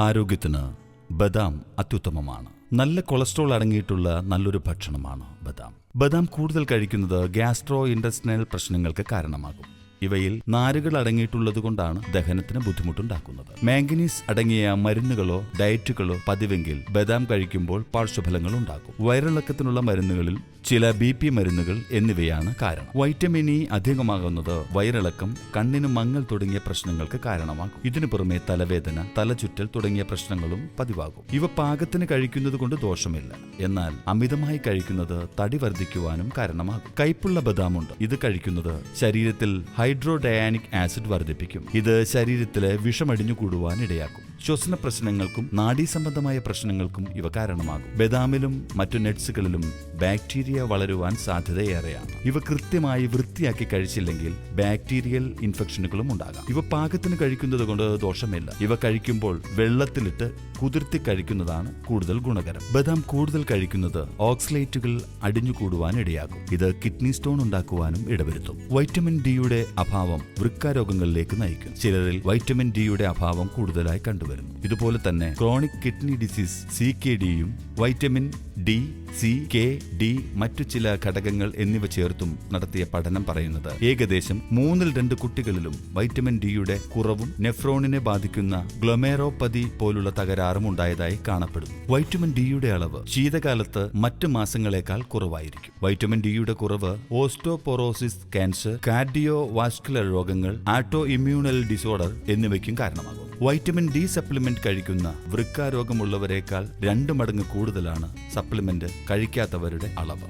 ആരോഗ്യത്തിന് ബദാം അത്യുത്തമമാണ്. നല്ല കൊളസ്ട്രോൾ അടങ്ങിയിട്ടുള്ള നല്ലൊരു ഭക്ഷണമാണ് ബദാം. ബദാം കൂടുതൽ കഴിക്കുന്നത് ഗ്യാസ്ട്രോ ഇൻഡസ്ട്രിയൽ പ്രശ്നങ്ങൾക്ക് കാരണമാകും. ഇവയിൽ നാരുകൾ അടങ്ങിയിട്ടുള്ളതുകൊണ്ടാണ് ദഹനത്തിന് ബുദ്ധിമുട്ടുണ്ടാക്കുന്നത്. മാംഗനീസ് അടങ്ങിയ മരുന്നുകളോ ഡയറ്റുകളോ പതിവെങ്കിൽ ബദാം കഴിക്കുമ്പോൾ പാർശ്വഫലങ്ങൾ ഉണ്ടാക്കും വയറിളക്കത്തിനുള്ള മരുന്നുകളിൽ ചില ബി പി മരുന്നുകൾ എന്നിവയാണ് കാരണം. വൈറ്റമിൻ ഇ അധികമാകുന്നത് വയറിളക്കം കണ്ണിന് മങ്ങൽ തുടങ്ങിയ പ്രശ്നങ്ങൾക്ക് കാരണമാകും. ഇതിനു പുറമെ തലവേദന തലചുറ്റൽ തുടങ്ങിയ പ്രശ്നങ്ങളും പതിവാകും. ഇവ പാകത്തിന് കഴിക്കുന്നത് കൊണ്ട് ദോഷമില്ല. എന്നാൽ അമിതമായി കഴിക്കുന്നത് തടി വർദ്ധിക്കുവാനും കാരണമാകും. കയ്പുള്ള ബദാമുണ്ട്. ഇത് കഴിക്കുന്നത് ശരീരത്തിൽ ഹൈഡ്രോഡയാനിക് ആസിഡ് വർദ്ധിപ്പിക്കും. ഇത് ശരീരത്തിലെ വിഷമടിഞ്ഞു കൂടുവാൻ ഇടയാക്കും. ശ്വസന പ്രശ്നങ്ങൾക്കും നാഡീസംബന്ധമായ പ്രശ്നങ്ങൾക്കും ഇവ കാരണമാകും. ബദാമിലും മറ്റു നട്സുകളിലും ബാക്ടീരിയ വളരുവാൻ സാധ്യതയേറെയാണ്. ഇവ കൃത്യമായി വൃത്തിയാക്കി കഴിച്ചില്ലെങ്കിൽ ബാക്ടീരിയൽ ഇൻഫെക്ഷനുകളും ഉണ്ടാകാം. ഇവ പാകത്തിന് കഴിക്കുന്നത് കൊണ്ട് ദോഷമില്ല. ഇവ കഴിക്കുമ്പോൾ വെള്ളത്തിലിട്ട് കുതിർത്തി കഴിക്കുന്നതാണ് കൂടുതൽ ഗുണകരം. ബദാം കൂടുതൽ കഴിക്കുന്നത് ഓക്സലേറ്റുകൾ അടിഞ്ഞുകൂടുവാൻ ഇടയാക്കും ഇത് കിഡ്നി സ്റ്റോൺ ഉണ്ടാക്കുവാനും ഇടവരുത്തും. വൈറ്റമിൻ ഡിയുടെ അഭാവം വൃക്കാരോഗങ്ങളിലേക്ക് നയിക്കും. ചിലരിൽ വൈറ്റമിൻ ഡിയുടെ അഭാവം കൂടുതലായി കണ്ടുവരുന്നു ഇതുപോലെ തന്നെ chronic kidney disease C K ഡിയും vitamin D C K D മറ്റു ചില ഘടകങ്ങൾ എന്നിവ ചേർത്തും നടത്തിയ പഠനം പറയുന്നത് ഏകദേശം മൂന്നിൽ രണ്ട് കുട്ടികളിലും വൈറ്റമിൻ ഡിയുടെ കുറവും നെഫ്രോണിനെ ബാധിക്കുന്ന ഗ്ലൊമേറോപ്പതി പോലുള്ള തകരാറും ഉണ്ടായതായി കാണപ്പെടുന്നു. വൈറ്റമിൻ ഡിയുടെ അളവ് ശീതകാലത്ത് മറ്റ് മാസങ്ങളെക്കാൾ കുറവായിരിക്കും. വൈറ്റമിൻ ഡിയുടെ കുറവ് ഓസ്റ്റോപൊറോസിസ് ക്യാൻസർ കാർഡിയോ വാസ്കുലർ രോഗങ്ങൾ ആട്ടോ ഇമ്മ്യൂണൽ ഡിസോർഡർ എന്നിവയ്ക്കും കാരണമാകും വൈറ്റമിൻ ഡി സപ്ലിമെന്റ് കഴിക്കുന്ന വൃക്കാരോഗമുള്ളവരെക്കാൾ രണ്ട് മടങ്ങ് കൂടുതലാണ് സപ്ലിമെന്റ് കഴിക്കാത്തവരുടെ അളവ്.